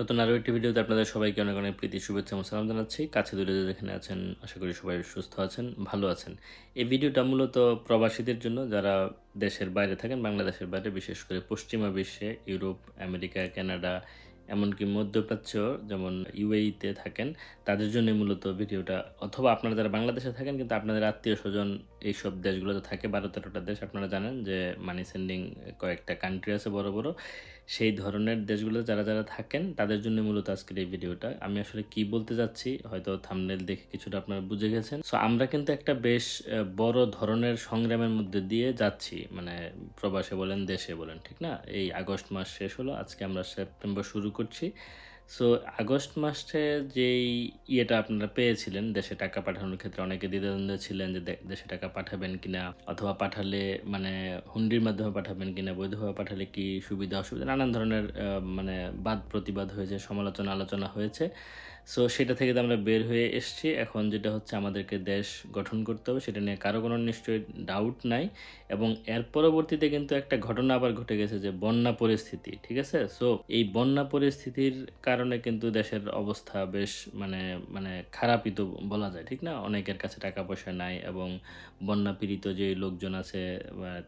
নতুন আরও একটি ভিডিওতে আপনাদের সবাইকে অনেক অনেক প্রীতি, শুভেচ্ছা এবং সালাম জানাচ্ছি। কাছে দূরে যেখানে আছেন, আশা করি সবাই সুস্থ আছেন, ভালো আছেন। এই ভিডিওটা মূলত প্রবাসীদের জন্য, যারা দেশের বাইরে থাকেন, বাংলাদেশের বাইরে, বিশেষ করে পশ্চিমা বিশ্বে, ইউরোপ, আমেরিকা, কানাডা, এমনকি মধ্যপ্রাচ্য, যেমন ইউএইতে থাকেন, তাদের জন্য মূলত ভিডিওটা। অথবা আপনারা যারা বাংলাদেশে থাকেন, কিন্তু আপনাদের আত্মীয় স্বজন এইসব দেশগুলোতে থাকে বারো তেরোটা দেশ, আপনারা জানেন যে মানি সেন্ডিং কয়েকটা কান্ট্রি আছে বড় বড়। সেই ধরনের দেশগুলো যারা যারা থাকেন, তাদের জন্য মূলত আজকের এই ভিডিওটা আমি আসলে কি বলতে যাচ্ছি, হয়তো থামনেল দেখে কিছুটা আপনারা বুঝে গেছেন। সো আমরা কিন্তু একটা বেশ বড় ধরনের সংগ্রামের মধ্যে দিয়ে যাচ্ছি মানে প্রবাসে বলেন, দেশে বলেন, ঠিক না? এই আগস্ট মাস শেষ হলো, আজকে আমরা সেপ্টেম্বর শুরু করছি। সো আগস্ট মাসে যেই ইয়েটা আপনারা পেয়েছিলেন, দেশে টাকা পাঠানোর ক্ষেত্রে অনেকে দ্বিধাদ্বন্দ্বে ছিলেন যে দেশে টাকা পাঠাবেন কিনা, অথবা পাঠালে মানে হুন্ডির মাধ্যমে পাঠাবেন কিনা, বৈধভাবে পাঠালে কি সুবিধা, অসুবিধা, নানান ধরনের মানে বাদ প্রতিবাদ হয়েছে সমালোচনা আলোচনা হয়েছে। সো সেটা থেকে তো আমরা বের হয়ে এসেছি। এখন যেটা হচ্ছে আমাদেরকে দেশ গঠন করতে হবে, সেটা নিয়ে কারও কোনো নিশ্চয়ই ডাউট নাই। এবং এর পরবর্তীতে কিন্তু একটা ঘটনা আবার ঘটে গেছে যে, বন্যা পরিস্থিতি, ঠিক আছে? সো এই বন্যা পরিস্থিতির কারণে কিন্তু দেশের অবস্থা বেশ মানে মানে খারাপই তো বলা যায়, ঠিক না? অনেকের কাছে টাকা পয়সা নাই এবং বন্যা পীড়িত যে লোকজন আছে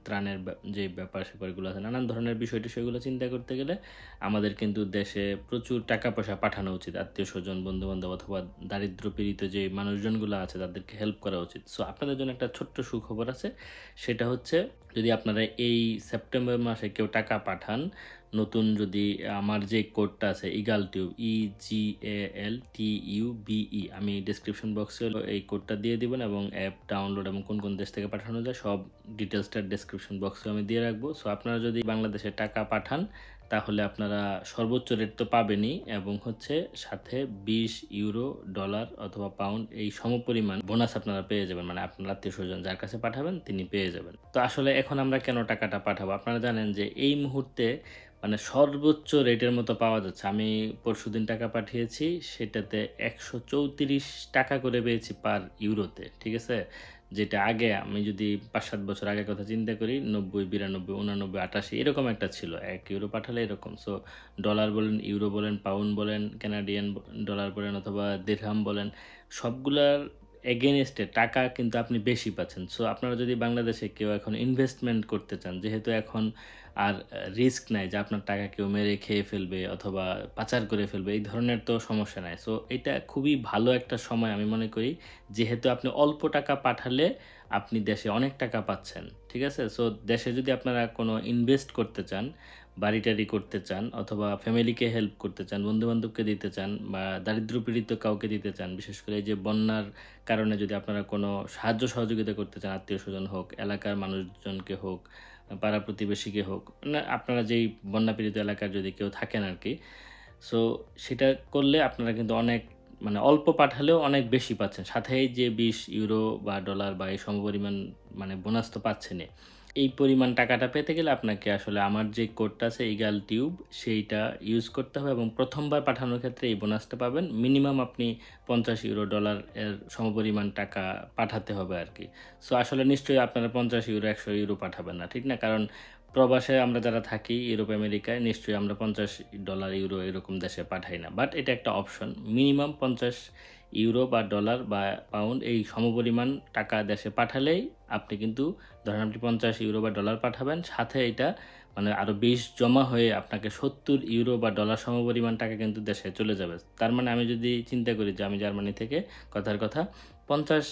ত্রাণের যে ব্যাপার স্যাপারগুলো আছে, নানান ধরনের বিষয়টি সেগুলো চিন্তা করতে গেলে আমাদের কিন্তু দেশে প্রচুর টাকা পয়সা পাঠানো উচিত। আত্মীয় স্বজন বন্ধু বান্ধব অথবা দারিদ্র পীড়িত যে মানুষজনগুলো আছে, তাদেরকে হেল্প করা উচিত। সো আপনাদের জন্য একটা ছোট্ট সুখবর আছে। সেটা হচ্ছে, যদি আপনারা এই সেপ্টেম্বর মাসে কেউ টাকা পাঠান, নতুন যদি আমার যে কোডটা আছে eagle tube E G A L T U B E আমি ডিসক্রিপশন বক্সে এই কোডটা দিয়ে দিবেন এবং অ্যাপ ডাউনলোড এবং কোন কোন দেশ থেকে পাঠানো যায়, সব ডিটেলসটা ডিসক্রিপশন বক্সে আমি দিয়ে রাখব। সো আপনারা যদি বাংলাদেশে টাকা পাঠান, তাহলে আপনারা সর্বোচ্চ রেট তো পাবেনই এবং হচ্ছে সাথে বিশ ইউরো ডলার অথবা পাউন্ড এই সমপরিমাণ বোনাস আপনারা পেয়ে যাবেন। মানে আপনার আত্মীয় স্বজন যার কাছে পাঠাবেন, তিনি পেয়ে যাবেন। তো আসলে এখন আমরা কেন টাকাটা পাঠাবো? আপনারা জানেন যে এই মুহূর্তে মানে সর্বোচ্চ রেটের মতো পাওয়া যাচ্ছে। আমি পরশুদিন টাকা পাঠিয়েছি, সেটাতে একশো চৌত্রিশ টাকা করে পেয়েছি পার ইউরোতে ঠিক আছে? যেটা আগে আমি যদি পাঁচ সাত বছর আগের কথা চিন্তা করি, নব্বই, বিরানব্বই, উনানব্বই, আটাশি, এরকম একটা ছিল। এক ইউরো পাঠালে এরকম। সো ডলার বলেন ইউরো বলেন পাউন্ড বলেন কানাডিয়ান ডলার বলেন, অথবা দেড়হাম বলেন, সবগুলার এগেনস্টে টাকা কিন্তু আপনি বেশি পাচ্ছেন। সো আপনারা যদি বাংলাদেশে কেউ এখন ইনভেস্টমেন্ট করতে চান, যেহেতু এখন আর রিস্ক নাই যে আপনার টাকা কেউ মেরে খেয়ে ফেলবে অথবা পাচার করে ফেলবে, এই ধরনের তো সমস্যা নাই। সো এটা খুবই ভালো একটা সময় আমি মনে করি, যেহেতু আপনি অল্প টাকা পাঠালে আপনি দেশে অনেক টাকা পাচ্ছেন, ঠিক আছে? সো দেশে যদি আপনারা কোনো ইনভেস্ট করতে চান বাড়ি টাড়ি করতে চান অথবা ফ্যামিলিকে হেল্প করতে চান বন্ধু বান্ধবকে দিতে চান বা দারিদ্র পীড়িত কাউকে দিতে চান, বিশেষ করে এই যে বন্যার কারণে যদি আপনারা কোনো সাহায্য সহযোগিতা করতে চান, আত্মীয় স্বজন হোক, এলাকার মানুষজনকে হোক, পাড়া প্রতিবেশীকে হোক না আপনারা যেই বন্যা পীড়িত এলাকার যদি কেউ থাকেন আর কি সো সেটা করলে আপনারা কিন্তু অনেক মানে অল্প পাঠালেও অনেক বেশি পাচ্ছেন। সাথে যে বিশ ইউরো বা ডলার বা এই সমপরিমাণ মানে বোনাস তো পাচ্ছেনই। এই পরিমাণ টাকাটা পেতে গেলে আপনাকে আসলে আমার যে কোডটা আছে ইগাল টিউব সেইটা ইউজ করতে হবে এবং প্রথমবার পাঠানোর ক্ষেত্রে এই বোনাসটা পাবেন। মিনিমাম আপনি পঞ্চাশ ইউরো ডলার এর সমপরিমাণ টাকা পাঠাতে হবে আর কি সো আসলে নিশ্চয়ই আপনারা পঞ্চাশ ইউরো একশো ইউরো পাঠাবেন না, ঠিক না? কারণ প্রবাসে আমরা যারা থাকি ইউরোপ আমেরিকায় নিশ্চয়ই আমরা পঞ্চাশ ডলার ইউরো এরকম দেশে পাঠাই না। বাট এটা একটা অপশন মিনিমাম পঞ্চাশ ইউরো বা ডলার বা পাউন্ড এই সমপরিমাণ টাকা দেশে পাঠালেই আপনি কিন্তু ধরেন আপনি পঞ্চাশ ইউরো বা ডলার পাঠাবেন, সাথে এটা মানে আরও বিশ জমা হয়ে আপনাকে সত্তর ইউরো বা ডলার সমপরিমাণ টাকা কিন্তু দেশে চলে যাবে। তার মানে আমি যদি চিন্তা করি যে আমি জার্মানি থেকে, কথার কথা পঞ্চাশ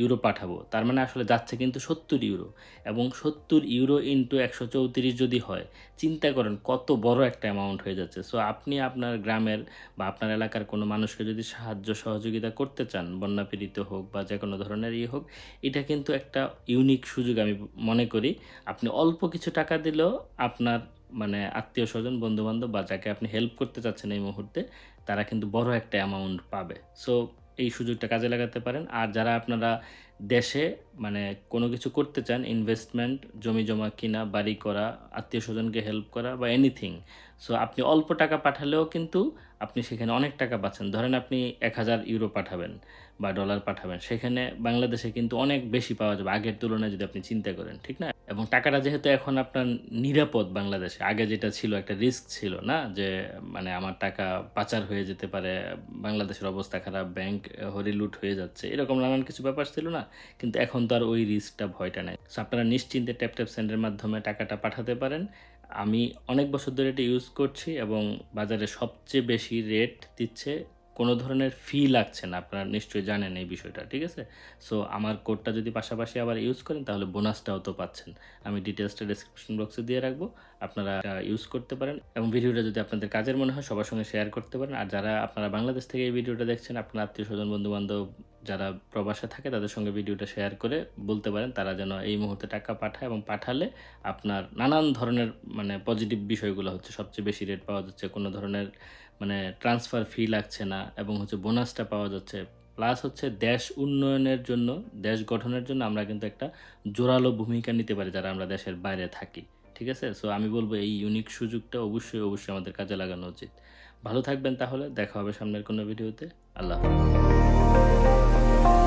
ইউরো পাঠাবো। তার মানে আসলে যাচ্ছে কিন্তু সত্তর ইউরো। এবং সত্তর ইউরো ইন্টু একশো চৌত্রিশ যদি হয়, চিন্তা করেন কত বড় একটা অ্যামাউন্ট হয়ে যাচ্ছে। সো আপনি আপনার গ্রামের বা আপনার এলাকার কোনো মানুষকে যদি সাহায্য সহযোগিতা করতে চান বন্যা পীড়িত হোক বা যে কোনো ধরনের ইয়ে হোক, এটা কিন্তু একটা ইউনিক সুযোগ আমি মনে করি। আপনি অল্প কিছু টাকা দিলেও আপনার মানে আত্মীয় স্বজন বন্ধু বান্ধব বা যাকে আপনি হেল্প করতে চাচ্ছেন এই মুহূর্তে, তারা কিন্তু বড় একটা অ্যামাউন্ট পাবে। সো এই সুযোগটা কাজে লাগাতে পারেন। আর যারা আপনারা দেশে মানে কোনো কিছু করতে চান ইনভেস্টমেন্ট জমি জমা কিনা, বাড়ি করা আত্মীয় স্বজনকে হেল্প করা বা এনিথিং সো আপনি অল্প টাকা পাঠালেও কিন্তু আপনি সেখানে অনেক টাকা পাচ্ছেন। ধরেন আপনি এক হাজার ইউরো পাঠাবেন বা ডলার পাঠাবেন, সেখানে বাংলাদেশে কিন্তু অনেক বেশি পাওয়া যাবে আগের তুলনায় যদি আপনি চিন্তা করেন, ঠিক না? এবং টাকাটা যেহেতু এখন আপনার নিরাপদ বাংলাদেশে, আগে যেটা ছিল একটা রিস্ক ছিল না যে মানে আমার টাকা পাচার হয়ে যেতে পারে, বাংলাদেশের অবস্থা খারাপ, ব্যাংক হরিলুট হয়ে যাচ্ছে, এরকম নানান কিছু ব্যাপার ছিল না। কিন্তু এখন তো আর ওই রিস্কটা ভয়টা নেই। সো আপনারা নিশ্চিন্তে ট্যাপ ট্যাপ সেন্ডের মাধ্যমে টাকাটা পাঠাতে পারেন। আমি অনেক বছর ধরে এটা ইউজ করছি এবং বাজারে সবচেয়ে বেশি রেট দিচ্ছে কোনো ধরনের ফি লাগছে না, আপনারা নিশ্চয়ই জানেন এই বিষয়টা, ঠিক আছে? সো আমার কোডটা যদি পাশাপাশি আবার ইউজ করেন, তাহলে বোনাসটাও তো পাচ্ছেন। আমি ডিটেলসটা ডিসক্রিপশন বক্সে দিয়ে রাখব, আপনারা ইউজ করতে পারেন। এবং ভিডিওটা যদি আপনাদের কাজের মনে হয়, সবার সঙ্গে শেয়ার করতে পারেন। আর যারা আপনারা বাংলাদেশ থেকে এই ভিডিওটা দেখছেন, আপনার আত্মীয় স্বজন বন্ধু বান্ধব যারা প্রবাসে থাকে, তাদের সঙ্গে ভিডিওটা শেয়ার করে বলতে পারেন, তারা যেন এই মুহূর্তে টাকা পাঠায় এবং পাঠালে আপনার নানান ধরনের মানে পজিটিভ বিষয়গুলো হচ্ছে, সবচেয়ে বেশি রেট পাওয়া যাচ্ছে। কোনো ধরনের মানে ট্রান্সফার ফি লাগছে না এবং হচ্ছে বোনাসটা পাওয়া যাচ্ছে। প্লাস হচ্ছে দেশ উন্নয়নের জন্য, দেশ গঠনের জন্য আমরা কিন্তু একটা জোরালো ভূমিকা নিতে পারি যারা আমরা দেশের বাইরে থাকি। ঠিক আছে? সো আমি বলব এই ইউনিক সুযোগটা অবশ্যই অবশ্যই আমাদের কাজে লাগানো উচিত। ভালো থাকবেন তাহলে, দেখা হবে সামনের কোনো ভিডিওতে। আল্লাহ হাফিজ।